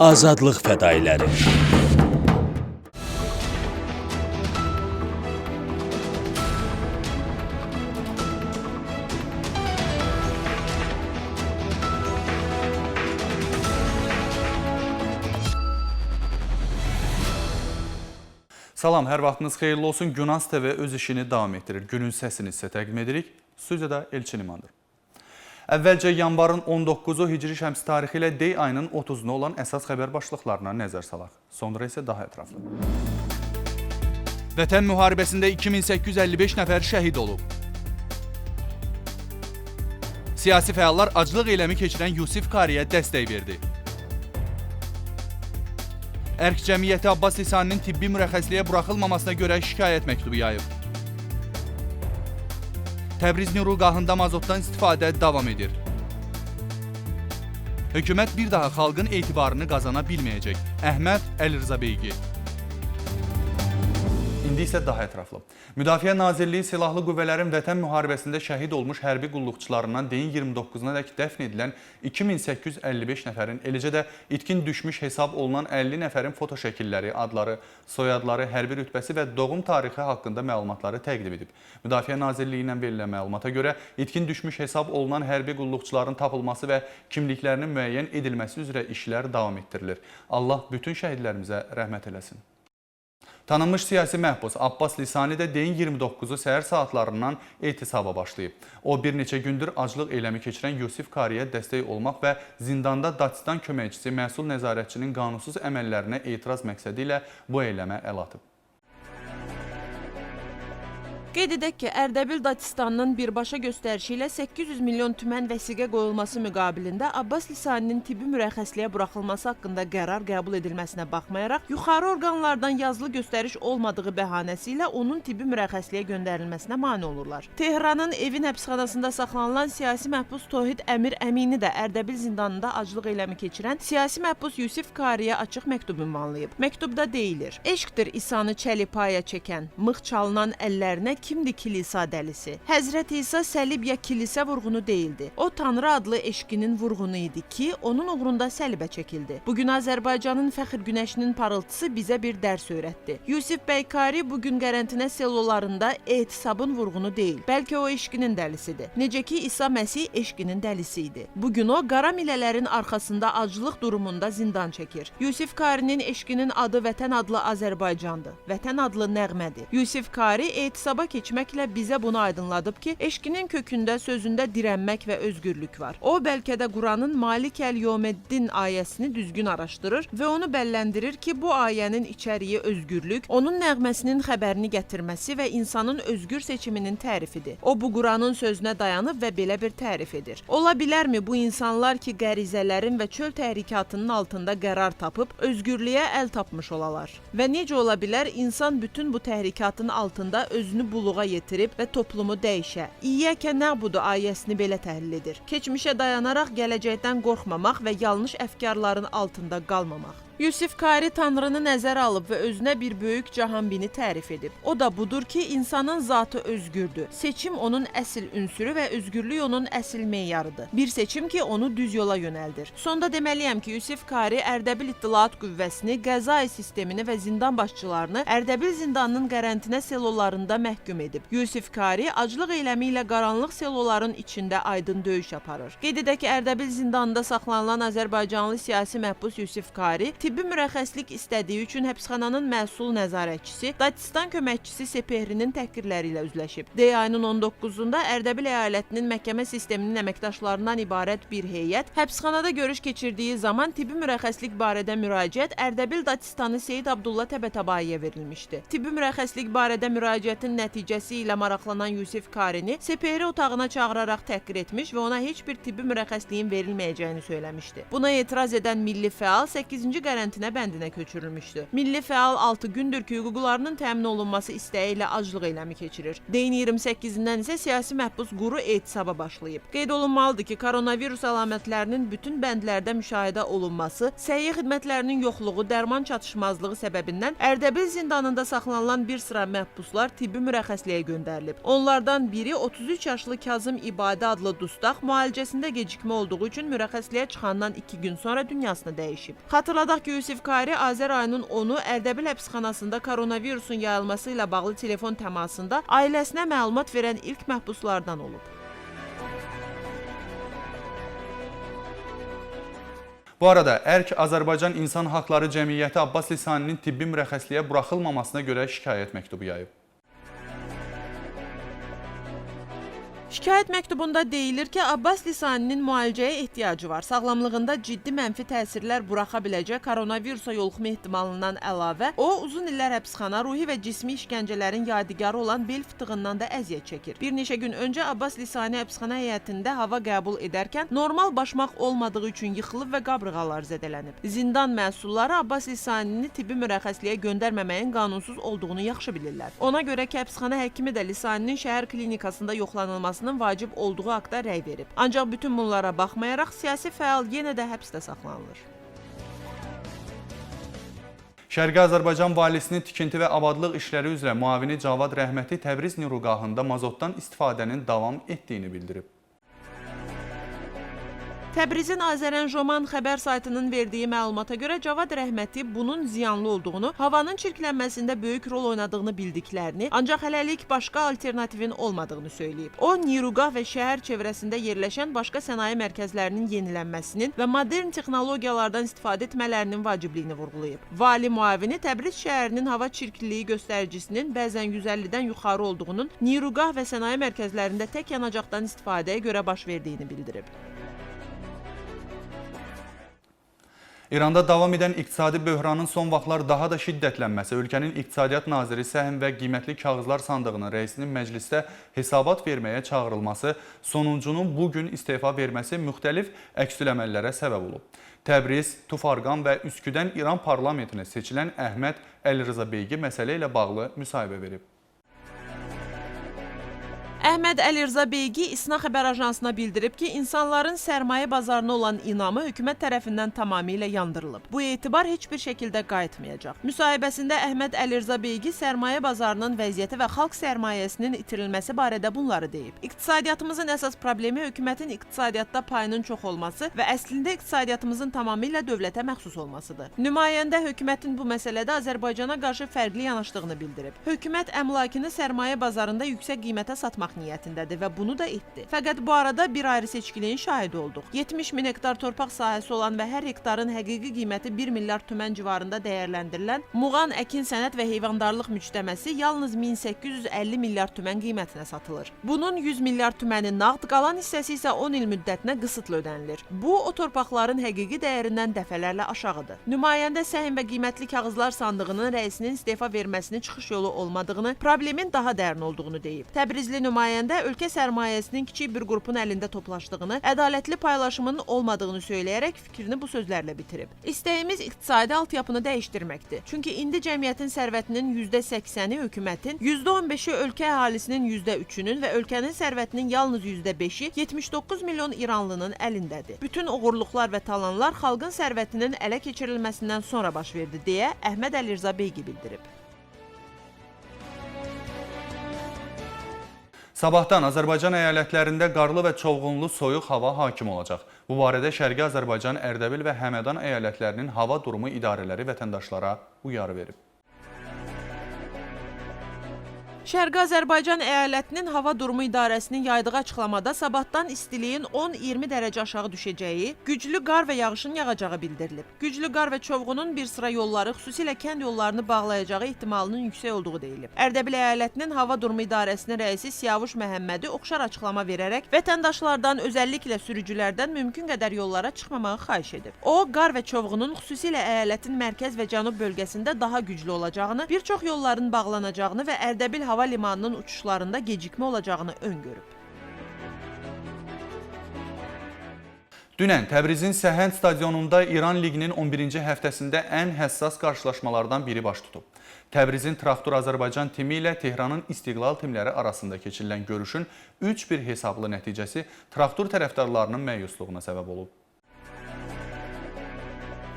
azadlıq fədailəri. Salam, hər vaxtınız xeyirli olsun. Günans TV öz işini davam etdirir. Günün səsini sizə təqdim edirik. Studiyada Elçin İmandır. Əvvəlcə yanvarın 19-u Hicri şəms tarixi ilə dey ayının 30-na olan əsas xəbər başlıqlarına nəzər salaq. Sonra isə daha ətraflı. Vətən müharibəsində 2855 nəfər şəhid olub. Siyasi fəallar aclıq eyləmi keçirən Yusif Kariyə dəstək verdi. Erk Cəmiyyəti Abbas Lisaninin tibbi mürəxəsliyə buraxılmamasına görə şikayət məktubu yayıb. Təbriz Nurulgahında mazotdan istifadə davam edir. Hökumət bir daha xalqın etibarını qazana bilməyəcək. Əhməd Əlirza-Beygi. İndi isə daha ətraflı. Müdafiə Nazirliyi Silahlı Qüvvələrin Vətən müharibəsində şəhid olmuş hərbi qulluqçularından deyin 29-na dək dəfn edilən 2855 nəfərin, eləcə də itkin düşmüş hesab olunan 50 nəfərin foto şəkilləri, adları, soyadları, hərbi rütbəsi və doğum tarixi haqqında məlumatları təqdim edib. Müdafiə Nazirliyindən verilən məlumata görə itkin düşmüş hesab olunan hərbi qulluqçuların tapılması və kimliklərinin müəyyən edilməsi üzrə işlər davam etdirilir. Allah bütün şəhidlərimizə rəhmət eləsin. Tanınmış siyasi məhbus Abbas Lisani də deyin 29-u səhər saatlarından etisaba başlayıb. O bir neçə gündür aclıq eyləmi keçirən Yusif Kariyə dəstək olmaq və zindanda Daçistan köməkçisi məsul nəzarətçinin qanunsuz əməllərinə etiraz məqsədi ilə bu eyləmə əl atıb. Qeyd edək ki, Ərdəbil Daçistanının birbaşa göstərişi ilə 800 milyon tümən vəsiqə qoyulması müqabilində Abbas Lisaninin tibbi mürəxəsliyə buraxılması haqqında qərar qəbul edilməsinə baxmayaraq, yuxarı orqanlardan yazılı göstəriş olmadığı bəhanəsi ilə onun tibbi mürəxəsliyə göndərilməsinə mane olurlar. Tehranın evin həbsxanasında saxlanılan siyasi məhbus Tohid Əmir Əmini də Ərdəbil zindanında aclıq eyləmi keçirən siyasi məhbus Yusif Kariyə açıq məktub ünvanlayıb. Məktubda deyilir: Eşqdir İsanı çəlipaya çəkən, mıx çalınan əllərinə kimdir kilisa dəlisi? Həzrət İsa səlib ya kilisə vurğunu deyildi. O Tanrı adlı eşqinin vurğunu idi ki, onun uğrunda səlibə çəkildi. Bu gün Azərbaycanın fəxr günəşinin parıltısı bizə bir dərs öyrətdi. Yusif Bəykari bu gün Qərantinə sellolarında etisabın vurğunu deyil, bəlkə o eşqinin dəlisidir. Necə ki İsa Məsih eşqinin dəlisi idi. Bu o qara milələrin arxasında aclıq durumunda zindan çəkir. Yusif Karinin eşqinin adı Vətən adlı Azərbaycandır. Vətən adlı nəğmədir. Yusif Kari etisaba keçməklə bizə bunu aydınladıb ki, eşqinin kökündə sözündə dirənmək və özgürlük var. O bəlkə də Quranın Malik əl-Yevmeddin ayəsini düzgün araşdırır və onu bəlləndirir ki, bu ayənin içəriyi özgürlük, onun nəğməsinin xəbərini gətirməsi və insanın özgür seçiminin tərifidir. O bu Quranın sözünə dayanıb və belə bir tərif edir. Ola bilərmi bu insanlar ki, qərizələrin və çöl təhrikatının altında qərar tapıb özgürlüyə əl tapmış olalar? Və necə ola bilər insan bütün bu təhrikatın altında özünü buluğa yetirib və toplumu dəyişə? İyyəkə nəbudu ayəsini belə təhlil edir. Keçmişə dayanaraq gələcəkdən qorxmamaq və yanlış əfkarların altında qalmamaq. Yusif Kari Tanrını nəzərə alıb və özünə bir böyük cahanbini tərif edib. O da budur ki, insanın zatı özgürdür. Seçim onun əsl ünsürü və özgürlük onun əsl meyarıdır. Bir seçim ki, onu düz yola yönəldir. Sonda deməliyəm ki, Yusif Kari Ərdəbil İttilaat Qüvvəsini, Qəzai sistemini və zindan başçılarını Ərdəbil zindanının qərantinə sellolarında məhkum edib. Yusif Kari aclıq eyləmi ilə qaranlıq selloların içində aydın döyüş aparır. Qeyd edək ki, Ərdəbil zindanında saxlanılan Azərbaycanlı siyasi məhbus Yusif Kari tibbi mürəxəslik istədiyi üçün həbsxananın məsul nəzarətçisi, Daçistan köməkçisi Sepehrinin təhqirləri ilə üzləşib. D ayının 19-da Ərdəbil əyalətinin məhkəmə sisteminin əməkdaşlarından ibarət bir heyət həbsxanada görüş keçirdiyi zaman tibbi mürəxəslik barədə müraciət Ərdəbil Daçistanı Seyid Abdullah Təbətəbayiyə verilmişdi. Tibbi mürəxəslik barədə müraciətin nəticəsi ilə maraqlanan Yusif Karini Sepehri otağına çağıraraq təhqir etmiş və ona heç bir tibbi mürəxəsliyin verilməyəcəyini söyləmişdi. Buna etiraz edən milli fəal 8-ci karantina bəndinə köçürülmüşdü. Milli fəal 6 gündür ki, hüquqlarının təmin olunması istəyi ilə aclıq eyləmi keçirir. Deyin 28-dən isə siyasi məhbus quru etisaba başlayıb. Qeyd olunmalıdır ki, koronavirus əlamətlərinin bütün bəndlərdə müşahidə olunması, səhiyyə xidmətlərinin yoxluğu, dərman çatışmazlığı səbəbindən Ərdəbil zindanında saxlanılan bir sıra məhbuslar tibbi mürəxxəsliyə göndərilib. Onlardan biri 33 yaşlı Kazım İbadə adlı dustaq müalicəsində gecikmə olduğu üçün mürəxxəsliyə çıxandan 2 gün sonra dünyasını dəyişib. Xatırladaq ki, Yusif Kari Azər ayının 10-u Ərdəbil həbsxanasında koronavirusun yayılması ilə bağlı telefon təmasında ailəsinə məlumat verən ilk məhbuslardan olub. Bu arada Erk Azərbaycan İnsan Haqları Cəmiyyəti Abbas Lisaninin tibbi mürəxxəsliyə buraxılmamasına görə şikayət məktubu yayıb. Şikayət məktubunda deyilir ki, Abbas Lisaninin müalicəyə ehtiyacı var. Sağlamlığında ciddi mənfi təsirlər buraxa biləcək koronavirusa yoluxma ehtimalından əlavə, o uzun illər həbsxana, ruhi və cismi işgəncələrin yadigarı olan bel fıtığından da əziyyət çəkir. Bir neçə gün öncə Abbas Lisani həbsxana heyətində hava qəbul edərkən normal başmaq olmadığı üçün yıxılıb və qabrğalar zədələnib. Zindan məsulları Abbas Lisanini tibbi mürəxxəsliyə göndərməməyin qanunsuz olduğunu yaxşı bilirlər. Ona görə ki, həbsxana həkimi də Lisaninin şəhər klinikasında yoxlanılması olmasının vacib olduğu haqda rəy verib. Ancaq bütün bunlara baxmayaraq siyasi fəal yenə də həbsdə saxlanılır. Şərqi Azərbaycan valisinin tikinti və abadlıq işləri üzrə müavini Cavad Rəhməti Təbriz Nurugahında mazotdan istifadənin davam etdiyini bildirib. Təbrizin Azərən Joman xəbər saytının verdiyi məlumata görə Cavad Rəhməti bunun ziyanlı olduğunu, havanın çirklənməsində böyük rol oynadığını bildiklərini, ancaq hələlik başqa alternativin olmadığını söyləyib. O, Nirugah və şəhər çevrəsində yerləşən başqa sənaye mərkəzlərinin yenilənməsinin və modern texnologiyalardan istifadə etmələrinin vacibliyini vurğulayıb. Vali müavini Təbriz şəhərinin hava çirkliliyi göstəricisinin bəzən 150-dən yuxarı olduğunun Nirugah və sənaye mərkəzlərində tək yanacaqdan istifadəyə görə baş verdiyini bildirib. İranda davam edən iqtisadi böhranın son vaxtlar daha da şiddətlənməsi, ölkənin İqtisadiyyat Naziri Səhm və Qiymətli Kağızlar Sandığının rəisinin məclisdə hesabat verməyə çağırılması, sonuncunun bu gün istefa verməsi müxtəlif əksül əməllərə səbəb olub. Təbriz, Tufarqan və Üsküdən İran parlamentinə seçilən Əhməd Əlirza Beygi məsələ ilə bağlı müsahibə verib. Əhməd Əlirza Beygi İSNA xəbər ajansına bildirib ki, insanların sərmayə bazarına olan inamı hökumət tərəfindən tamamilə yandırılıb. Bu etibar heç bir şəkildə qayıtmayacaq. Müsahibəsində Əhməd Əlirza Beygi sərmayə bazarının vəziyyəti və xalq sərmayəsinin itirilməsi barədə bunları deyib. İqtisadiyyatımızın əsas problemi hökumətin iqtisadiyyatda payının çox olması və əslində iqtisadiyyatımızın tamamilə dövlətə məxsus olmasıdır. Nümayəndə hökumətin bu məsələdə Azərbaycana qarşı fərqli yanaşdığını bildirib. Hökumət əmlakını sərmayə bazarında yüksək qiymətə satmaq almaq niyyətindədir və bunu da etdi. Fəqət bu arada bir ayrı seçkiliyin şahidi olduq. 70 min hektar torpaq sahəsi olan və hər hektarın həqiqi qiyməti 1 milyard tümən civarında dəyərləndirilən Muğan əkin sənət və heyvandarlıq müctəməsi yalnız 1850 milyard tümən qiymətinə satılır. Bunun 100 milyard tüməni nağd, qalan hissəsi isə 10 il müddətinə qısıtlı ödənilir. Bu o torpaqların həqiqi dəyərindən dəfələrlə aşağıdır. Nümayəndə Səhm və Qiymətli Kağızlar Sandığının rəisinin istefa verməsinin çıxış yolu olmadığını, problemin daha dərin olduğunu deyib. Təbrizli nümayəndə nümayəndə ölkə sərmayəsinin kiçik bir qrupun əlində toplaşdığını, ədalətli paylaşımın olmadığını söyləyərək fikrini bu sözlərlə bitirib. İstəyimiz iqtisadi altyapını dəyişdirməkdir. Çünki indi cəmiyyətin sərvətinin %80-i hökumətin, %15-i ölkə əhalisinin %3-ünün və ölkənin sərvətinin yalnız %5-i 79 milyon İranlının əlindədir. Bütün oğurluqlar və talanlar xalqın sərvətinin ələ keçirilməsindən sonra baş verdi deyə Əhməd Əlirza Beygi bildirib. Sabahdan Azərbaycan əyalətlərində qarlı və çovğunlu soyuq hava hakim olacaq. Bu barədə Şərqi Azərbaycan, Ərdəbil və Həmədan əyalətlərinin hava durumu idarələri vətəndaşlara uyarı verib. Şərqi Azərbaycan əyalətinin hava durumu idarəsinin yaydığı açıqlamada sabahdan istiliyin 10-20 dərəcə aşağı düşəcəyi, güclü qar və yağışın yağacağı bildirilib. Güclü qar və çovğunun bir sıra yolları, xüsusilə kənd yollarını bağlayacağı ehtimalının yüksək olduğu deyilib. Ərdəbil əyalətinin hava durumu idarəsinin rəisi Siyavuş Məhəmmədi oxşar açıqlama verərək vətəndaşlardan, özəlliklə sürücülərdən mümkün qədər yollara çıxmamağı xahiş edib. O, qar və çovğunun xüsusilə əyalətin mərkəz və cənub bölgəsində daha güclü olacağını, bir çox yolların bağlanacağını və Ərdəbil hava limanının uçuşlarında gecikmə olacağını öngörüb. Dünən Təbrizin Səhənd stadionunda İran Liqinin 11-ci həftəsində ən həssas qarşılaşmalardan biri baş tutub. Təbrizin Traktor Azərbaycan timi ilə Tehranın İstiqlal timləri arasında keçirilən görüşün 3-1 hesablı nəticəsi traktor tərəfdarlarının məyusluğuna səbəb olub.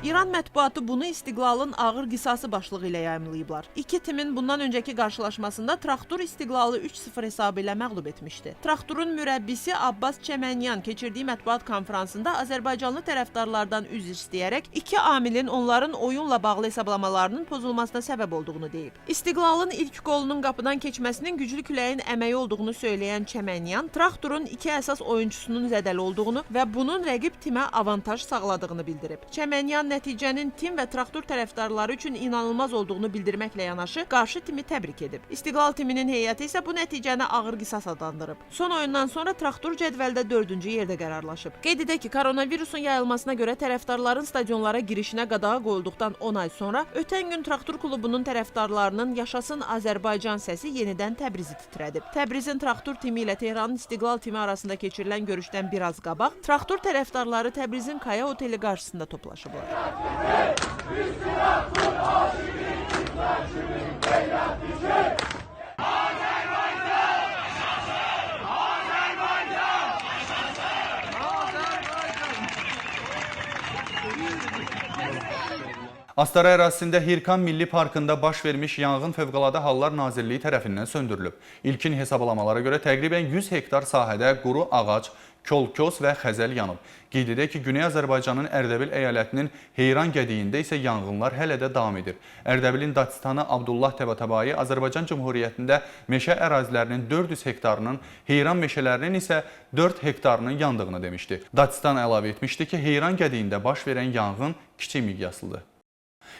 İran mətbuatı bunu istiqlalın ağır qisası başlığı ilə yayımlayıblar. İki timin bundan öncəki qarşılaşmasında Traktor istiqlalı 3-0 hesabı ilə məğlub etmişdi. Traktorun mürəbbisi Abbas Çəmənyan keçirdiyi mətbuat konfransında Azərbaycanlı tərəfdarlardan üzr istəyərək iki amilin onların oyunla bağlı hesablamalarının pozulmasına səbəb olduğunu deyib. İstiqlalın ilk qolunun qapıdan keçməsinin güclü küləyin əməyi olduğunu söyləyən Çəmənyan, Traktorun iki əsas oyunçusunun zədəli olduğunu və bunun rəqib timə avantaj sağladığını bildirib. Çəmənyan nəticənin tim və traktor tərəfdarları üçün inanılmaz olduğunu bildirməklə yanaşı qarşı timi təbrik edib. İstiqlal timinin heyəti isə bu nəticəni ağır qisas adlandırıb. Son oyundan sonra traktor cədvəldə 4-cü yerdə qərarlaşıb. Qeyd edək ki, koronavirusun yayılmasına görə tərəfdarların stadionlara girişinə qadağa qoyulduqdan 10 ay sonra ötən gün traktor klubunun tərəfdarlarının Yaşasın Azərbaycan səsi yenidən Təbrizi titrədib. Təbrizin traktor timi ilə Tehranın İstiqlal timi arasında keçirilən görüşdən biraz qabaq traktor tərəfdarları Təbrizin Kaya oteli qarşısında toplaşıblar. Astara ərazisində Hirkan Milli Parkında baş vermiş yanğın Fövqəladə Hallar Nazirliyi tərəfindən söndürülüb. İlkin hesablamalara görə təqribən 100 hektar sahədə quru ağac, kolkos və xəzəl yanıb. Qeyd edək ki, Güney Azərbaycanın Ərdəbil əyalətinin Heyran qədiyində isə yanğınlar hələ də davam edir. Ərdəbilin Datistanı Abdullah Təbatabayi Azərbaycan Cümhuriyyətində meşə ərazilərinin 400 hektarının, Heyran meşələrinin isə 4 hektarının yandığını demişdi. Datistan əlavə etmişdi ki, Heyran qədiyində baş verən yanğın kiçik miqyaslıdır.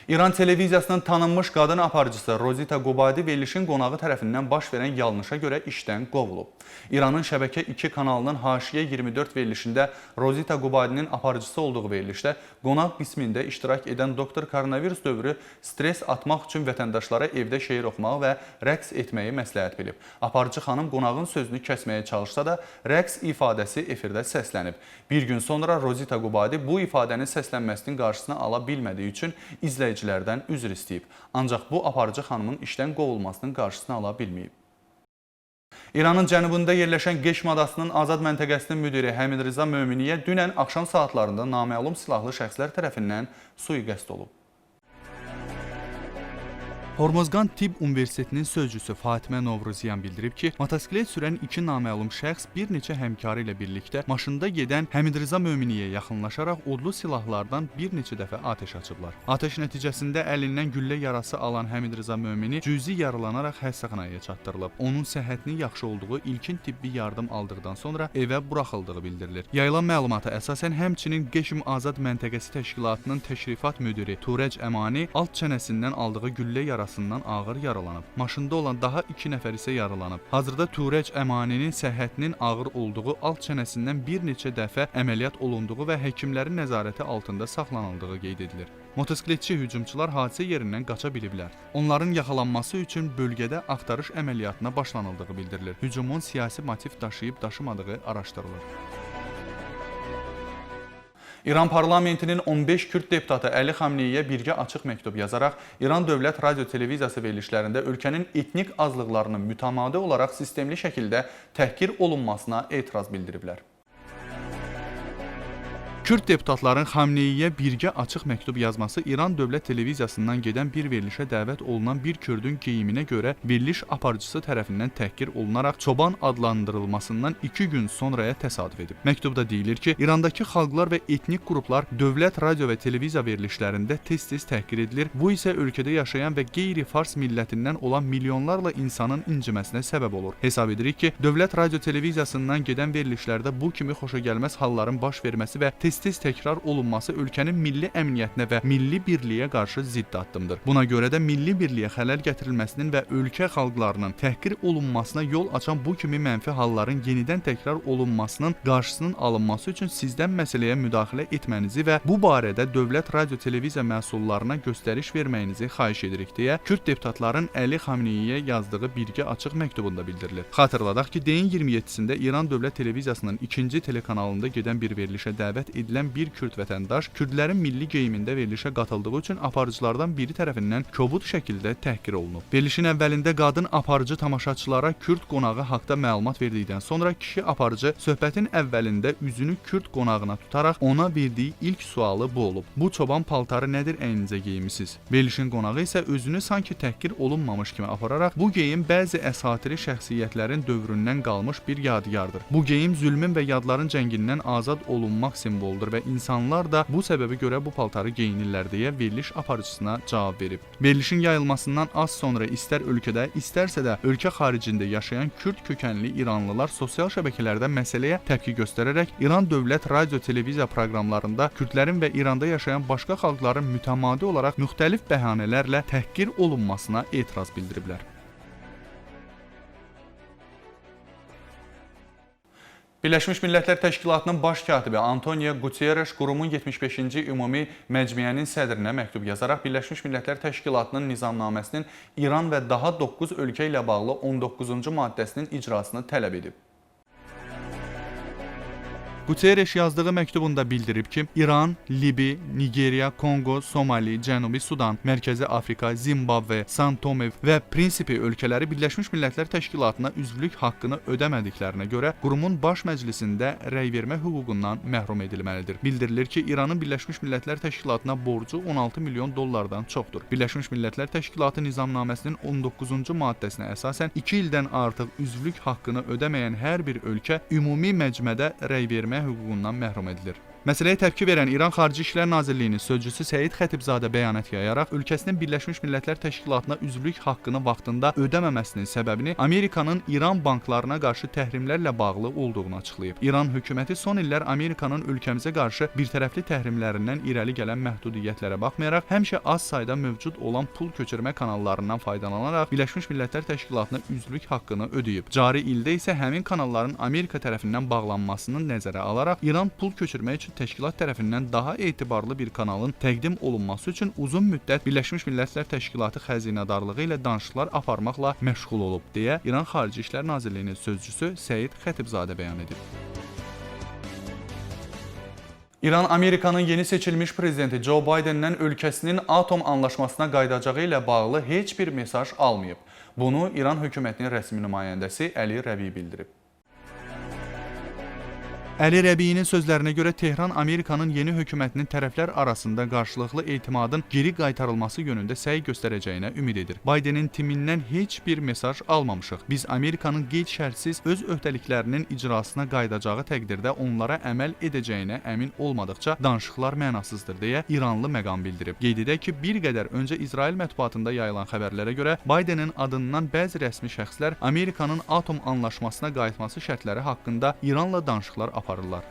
İran televiziyasının tanınmış qadın aparıcısı Rozita Qobadi verilişin qonağı tərəfindən baş verən yanlışa görə işdən qovulub. İranın Şəbəkə 2 kanalının Haşiyə 24 verilişində Rozita Qobadinin aparıcısı olduğu verilişdə qonaq qismində iştirak edən doktor koronavirus dövrü stres atmaq üçün vətəndaşlara evdə şeir oxumağı və rəqs etməyi məsləhət bilib. Aparıcı xanım qonağın sözünü kəsməyə çalışsa da rəqs ifadəsi efirdə səslənib. Bir gün sonra Rozita Qobadi bu ifadənin səslənməsinin qarşısını ala bilmədiyi üçün izləyicilərdən üzr istəyib. Ancaq bu aparıcı xanımın işdən qovulmasının qarşısını ala bilməyib. İranın cənubunda yerləşən Qeşm adasının azad məntəqəsinin müdiri Həmid Rıza Möminiyə dünən axşam saatlarında naməlum silahlı şəxslər tərəfindən sui-qəsd olub. Hormozgan Tibb Universitetinin sözcüsü Fatimə Novruzyan bildirib ki, motosiklet sürən iki naməlum şəxs bir neçə həmkarı ilə birlikdə maşında gedən Həmid Rıza Möminiyə yaxınlaşaraq odlu silahlardan bir neçə dəfə atəş açıblar. Atəş nəticəsində əlindən güllə yarası alan Həmid Rıza Mömini cüzi yaralanaraq xəstəxanaya çatdırılıb. Onun səhhətinin yaxşı olduğu ilkin tibbi yardım aldıqdan sonra evə buraxıldığı bildirilir. Yayılan məlumata əsasən həmçinin Qeşm Azad Məntəqəsi Təşkilatının təşrifat müdiri Turec Əmani alt çənəsindən aldığı güllə yarası yarasından ağır yaralanıb. Maşında olan daha 2 nəfər isə yaralanıb. Hazırda Turec Əmaninin səhhətinin ağır olduğu, alt çənəsindən bir neçə dəfə əməliyyat olunduğu və həkimlərin nəzarəti altında saxlanıldığı qeyd edilir. Motosikletçi hücumçular hadisə yerindən qaça biliblər. Onların yaxalanması üçün bölgədə axtarış əməliyyatına başlanıldığı bildirilir. Hücumun siyasi motiv daşıyıb daşımadığı araşdırılır. İran parlamentinin 15 Kürd deputatı Əli Xamneyiyə birgə açıq məktub yazaraq İran Dövlət Radio Televiziyası verilişlərində ölkənin etnik azlıqlarının mütəmadi olaraq sistemli şəkildə təhqir olunmasına etiraz bildiriblər. Kürd deputatların Xamneyiyə birgə açıq məktub yazması İran Dövlət Televiziyasından gedən bir verilişə dəvət olunan bir Kürdün geyiminə görə veriliş aparıcısı tərəfindən təhqir olunaraq çoban adlandırılmasından 2 gün sonraya təsadüf edib. Məktubda deyilir ki, İrandakı xalqlar və etnik qruplar dövlət radio və televiziya verilişlərində tez-tez təhqir edilir. Bu isə ölkədə yaşayan və qeyri-fars millətindən olan milyonlarla insanın inciməsinə səbəb olur. Hesab edirik ki, dövlət radio televiziyasından gedən verilişlərdə bu kimi xoşagəlməz halların baş verməsi və tez-tez təkrar olunması ölkənin milli əmniyyətinə və milli birliyə qarşı zidd addımdır. Buna görə də milli birliyə xələl gətirilməsinin və ölkə xalqlarının təhqir olunmasına yol açan bu kimi mənfi halların yenidən təkrar olunmasının qarşısının alınması üçün sizdən məsələyə müdaxilə etmənizi və bu barədə dövlət radio televiziya məhsullarına göstəriş verməyinizi xahiş edirik deyə Kürd deputatların Əli Xamneyiyə yazdığı birgə açıq məktubunda bildirilir. Xatırladaq ki, deyin 27-sində İran Dövlət Televiziyasının ikinci telekanalında gedən bir verilişə dəvət edilmiş edilən bir kürd vətəndaş kürdlərin milli geyimində verilişə qatıldığı üçün aparıcılardan biri tərəfindən kobud şəkildə təhqir olunub. Verilişin əvvəlində qadın aparıcı tamaşaçılara kürd qonağı haqqında məlumat verdikdən sonra kişi aparıcı söhbətin əvvəlində üzünü kürd qonağına tutaraq ona verdiyi ilk sualı bu olub. Bu çoban paltarı nədir əyninizə geymisiniz? Verilişin qonağı isə özünü sanki təhqir olunmamış kimi apararaq bu geyim bəzi əsatiri şəxsiyyətlərin dövründən qalmış bir yadigardır. Bu geyim zülmün və yadların cəngindən azad olunmaq simvoludur və insanlar da bu səbəbə görə bu paltarı geyinirlər deyə veriliş aparıcısına cavab verib. Verilişin yayılmasından az sonra istər ölkədə, istərsə də ölkə xaricində yaşayan kürd kökənli İranlılar sosial şəbəkələrdə məsələyə təpki göstərərək İran dövlət radio televiziya proqramlarında kürdlərin və İranda yaşayan başqa xalqların mütəmadi olaraq müxtəlif bəhanələrlə təhqir olunmasına etiraz bildiriblər. Birləşmiş Millətlər Təşkilatının baş katibi Antonio Guterres qurumun 75-ci ümumi məcmuənin sədrinə məktub yazaraq Birləşmiş Millətlər Təşkilatının nizamnaməsinin İran və daha 9 ölkə ilə bağlı 19-cu maddəsinin icrasını tələb edib. Guterres yazdığı məktubunda bildirib ki, İran, Libi, Nigeriya, Kongo, Somali, Cənubi Sudan, Mərkəzi Afrika, Zimbabve, San Tome və Prinsipi ölkələri Birləşmiş Millətlər Təşkilatına üzvlük haqqını ödəmədiklərinə görə qurumun baş məclisində rəy vermə hüququndan məhrum edilməlidir. Bildirilir ki, İranın Birləşmiş Millətlər Təşkilatına borcu 16 milyon dollardan çoxdur. Birləşmiş Millətlər Təşkilatı nizamnaməsinin 19-cu maddəsinə əsasən 2 ildən artıq üzvlük haqqını ödəməyən hər bir ölkə ümumi məcmədə rəy vermə hüququndan məhrum edilir. Məsələyə təpki verən İran Xarici İşlər Nazirliyinin sözçüsü Səid Xətibzadə bəyanat yayaraq ölkəsinin Birləşmiş Millətlər Təşkilatına üzvlük haqqını vaxtında ödəməməsinin səbəbini Amerikanın İran banklarına qarşı təhrimlərlə bağlı olduğunu açıqlayıb. İran hökuməti son illər Amerikanın ölkəmizə qarşı birtərəfli təhrimlərindən irəli gələn məhdudiyyətlərə baxmayaraq həmişə az sayda mövcud olan pul köçürmə kanallarından faydalanaraq Birləşmiş Millətlər Təşkilatına üzvlük haqqını ödəyib. Cari ildə isə həmin kanalların Amerika tərəfindən bağlanmasını nəzərə alaraq İran pul köçürmək üçün təşkilat tərəfindən daha etibarlı bir kanalın təqdim olunması üçün uzun müddət Birləşmiş Millətlər Təşkilatı xəzinədarlığı ilə danışıqlar aparmaqla məşğul olub deyə İran Xarici İşlər Nazirliyinin sözçüsü Səid Xətibzadə bəyan edib. İran Amerikanın yeni seçilmiş prezidenti Joe Biden'dən ölkəsinin atom anlaşmasına qayıdacağı ilə bağlı heç bir mesaj almayıb. Bunu İran hökumətinin rəsmi nümayəndəsi Əli Rəbi bildirib. Əli Rəbiyinin sözlərinə görə Tehran Amerikanın yeni hökumətinin tərəflər arasında qarşılıqlı etimadın geri qaytarılması yönündə səy göstərəcəyinə ümid edir. Bidenin timindən heç bir mesaj almamışıq. Biz Amerikanın qeyd-şərtsiz öz öhdəliklərinin icrasına qayıdacağı təqdirdə onlara əməl edəcəyinə əmin olmadıqca danışıqlar mənasızdır deyə İranlı məqam bildirib. Qeyd edək ki, bir qədər öncə İsrail mətbuatında yayılan xəbərlərə görə Bidenin adından bəzi rəsmi şəxslər Amerikanın atom anlaşmasına qayıtması şərtləri haqqında İranla danışıqlar aparırlar.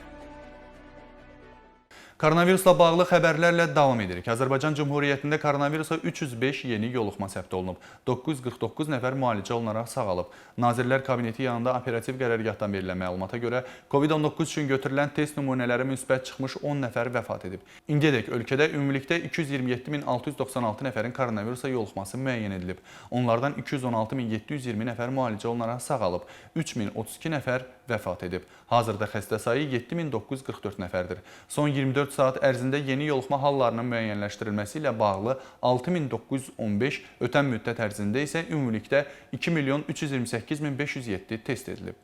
Koronavirusla bağlı xəbərlərlə davam edirik. Azərbaycan Cümhuriyyətində koronavirusa 305 yeni yoluxma səbt olunub. 949 nəfər müalicə olunaraq sağalıb. Nazirlər Kabineti yanında operativ qərargahdan verilən məlumata görə COVID-19 üçün götürülən test nümunələri müsbət çıxmış 10 nəfər vəfat edib. İndiyədək ölkədə ümumilikdə 227696 nəfərin koronavirusa yoluxması müəyyən edilib. Onlardan 216720 nəfər müalicə olunaraq sağalıb. 3032 nəfər vəfat edib. Hazırda xəstə sayı 7944 nəfərdir. Son 24 saat ərzində yeni yoluxma hallarının müəyyənləşdirilməsi ilə bağlı 6915, ötən müddət ərzində isə ümumilikdə 2 milyon 328 min 507 test edilib.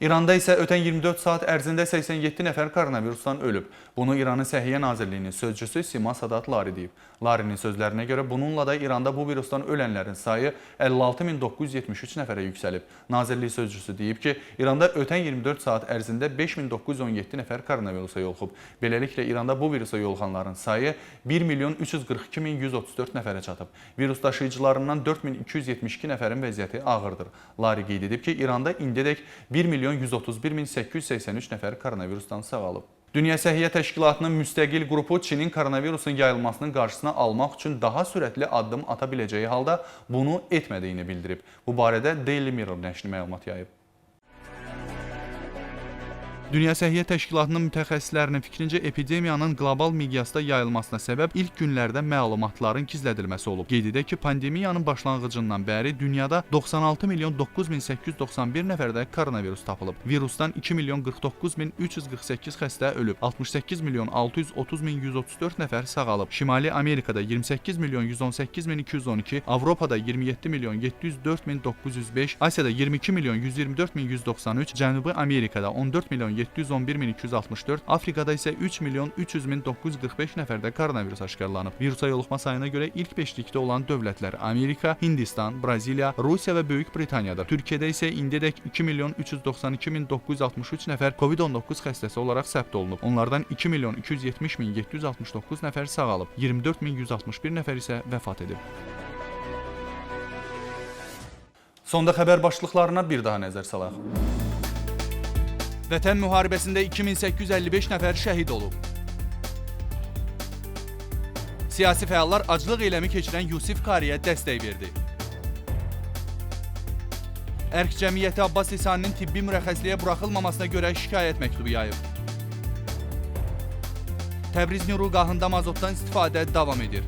İranda isə ötən 24 saat ərzində 87 nəfər koronavirusdan ölüb. Bunu İranın Səhiyyə Nazirliyinin sözçüsü Sima Sadat Lari deyib. Larinin sözlərinə görə bununla da İranda bu virusdan ölənlərin sayı 56973 nəfərə yüksəlib. Nazirlik sözçüsü deyib ki, İranda ötən 24 saat ərzində 5917 nəfər koronavirusa yoluxub. Beləliklə İranda bu virusa yoluxanların sayı 1 milyon 342 min 134 nəfərə çatıb. Virus daşıyıcılarından 4272 nəfərin vəziyyəti ağırdır. Lari qeyd edib ki, İranda indiyədək 1 milyon 131 min 883 nəfər koronavirusdan sağalıb. Dünya Səhiyyə Təşkilatının müstəqil qrupu Çinin koronavirusun yayılmasının qarşısını almaq üçün daha sürətli addım ata biləcəyi halda bunu etmədiyini bildirib. Bu barədə Daily Mirror nəşri məlumat yayıb. Dünya Səhiyyə Təşkilatının mütəxəssislərinin fikrincə epidemiyanın qlobal miqyasda yayılmasına səbəb ilk günlərdə məlumatların gizlədilməsi olub. Qeyd edək ki, pandemiyanın başlanğıcından bəri dünyada 96 milyon 9891 nəfərdə koronavirus tapılıb. Virusdan 2 milyon 49 min 348 xəstə ölüb. 68 milyon 630 min 134 nəfər sağalıb. Şimali Amerikada 28 milyon 118 min 212, Avropada 27 milyon 704 min 905, Asiyada 22 milyon 124 min 193, Cənubi Amerikada 14 milyon 711 min 264, Afrikada isə 3 milyon 300 min 945 nəfərdə koronavirus aşkarlanıb. Virusa yoluxma sayına görə ilk beşlikdə olan dövlətlər Amerika, Hindistan, Braziliya, Rusiya və Böyük Britaniyadır. Türkiyədə isə indiyədək 2 milyon 392 min 963 nəfər COVID-19 xəstəsi olaraq səbt olunub. Onlardan 2 milyon 270 min 769 nəfər sağalıb, 24 min 161 nəfər isə vəfat edib. Sonda xəbər başlıqlarına bir daha nəzər salaq. Vətən müharibəsində 2855 nəfər şəhid olub. Siyasi fəallar aclıq eyləmi keçirən Yusif Kariyə dəstək verdi. Ərk Cəmiyyəti Abbas Lisaninin tibbi mürəxəsliyə buraxılmamasına görə şikayət məktubu yayıb. Təbriz Nurulgahında mazotdan istifadə davam edir.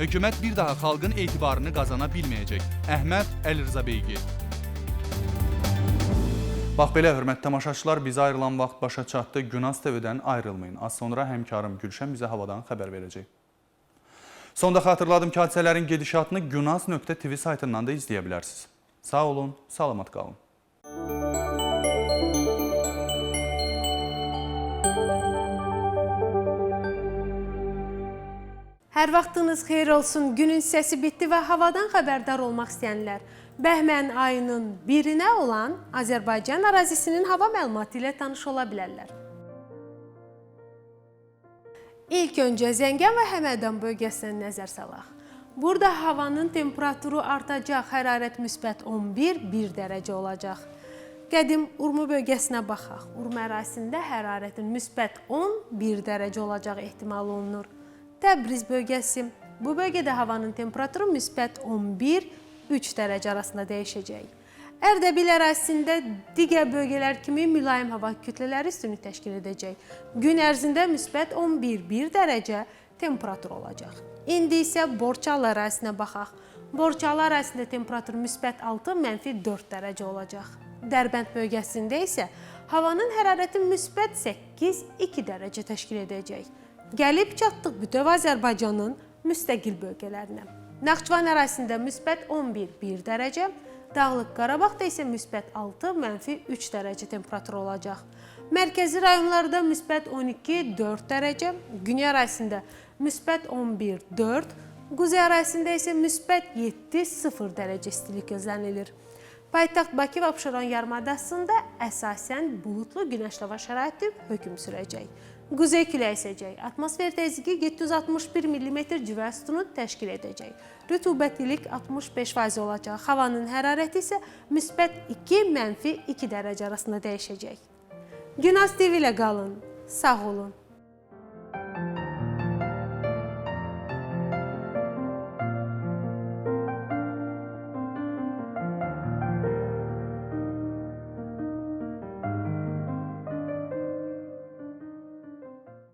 Hökumət bir daha xalqın etibarını qazana bilməyəcək. Əhməd Əlirza Beygi. Bax belə hörmətli tamaşaçılar, bizə ayrılan vaxt başa çatdı. Günaz TV-dən ayrılmayın. Az sonra həmkarım Gülşən bizə havadan xəbər verəcək. Sonda xatırladım ki, hadisələrin gedişatını günaz.tv saytından da izləyə bilərsiniz. Sağ olun, salamat qalın. Hər vaxtınız xeyir olsun. Günün səsi bitdi və havadan xəbərdar olmaq istəyənlər Bəhmən ayının 1-nə olan Azərbaycan ərazisinin hava məlumatı ilə tanış ola bilərlər. İlk öncə Zəngən və Həmədan bölgəsinə nəzər salaq. Burada havanın temperaturu artacaq, hərarət müsbət 11, 1 dərəcə olacaq. Qədim Urmu bölgəsinə baxaq. Urmu ərazisində hərarətin müsbət 10, 1 dərəcə olacağı ehtimal olunur. Təbriz bölgəsi. Bu bölgədə havanın temperaturu müsbət 11, 3 dərəcə arasında dəyişəcək. Ərdəbil ərazisində digər bölgələr kimi mülayim hava kütlələri üstünlük təşkil edəcək. Gün ərzində müsbət 11-1 dərəcə temperatur olacaq. İndi isə Borçalı ərazisinə baxaq. Borçalı ərazisində temperatur müsbət 6, mənfi 4 dərəcə olacaq. Dərbənd bölgəsində isə havanın hərarəti müsbət 8-2 dərəcə təşkil edəcək. Gəlib çatdıq bütöv Azərbaycanın müstəqil bölgələrinə. Naxçıvan ərazisində müsbət 11-1 dərəcə, Dağlıq Qarabağda isə müsbət 6, mənfi 3 dərəcə temperatur olacaq. Mərkəzi rayonlarda müsbət 12-4 dərəcə, Güney ərazisində müsbət 11-4, Quzey ərazisində isə müsbət 7-0 dərəcə istilik gözlənilir. Paytaxt Bakı və Abşeron yarımadasında əsasən buludlu günəşli hava şəraiti hökm sürəcək. Quzey küləyi əsəcək. Atmosfer təzyiqi 761 mm civə sütunu təşkil edəcək. Rütubətlilik 65% olacaq. Havanın hərarəti isə müsbət 2, mənfi 2 dərəcə arasında dəyişəcək. Günaz TV ilə qalın. Sağ olun.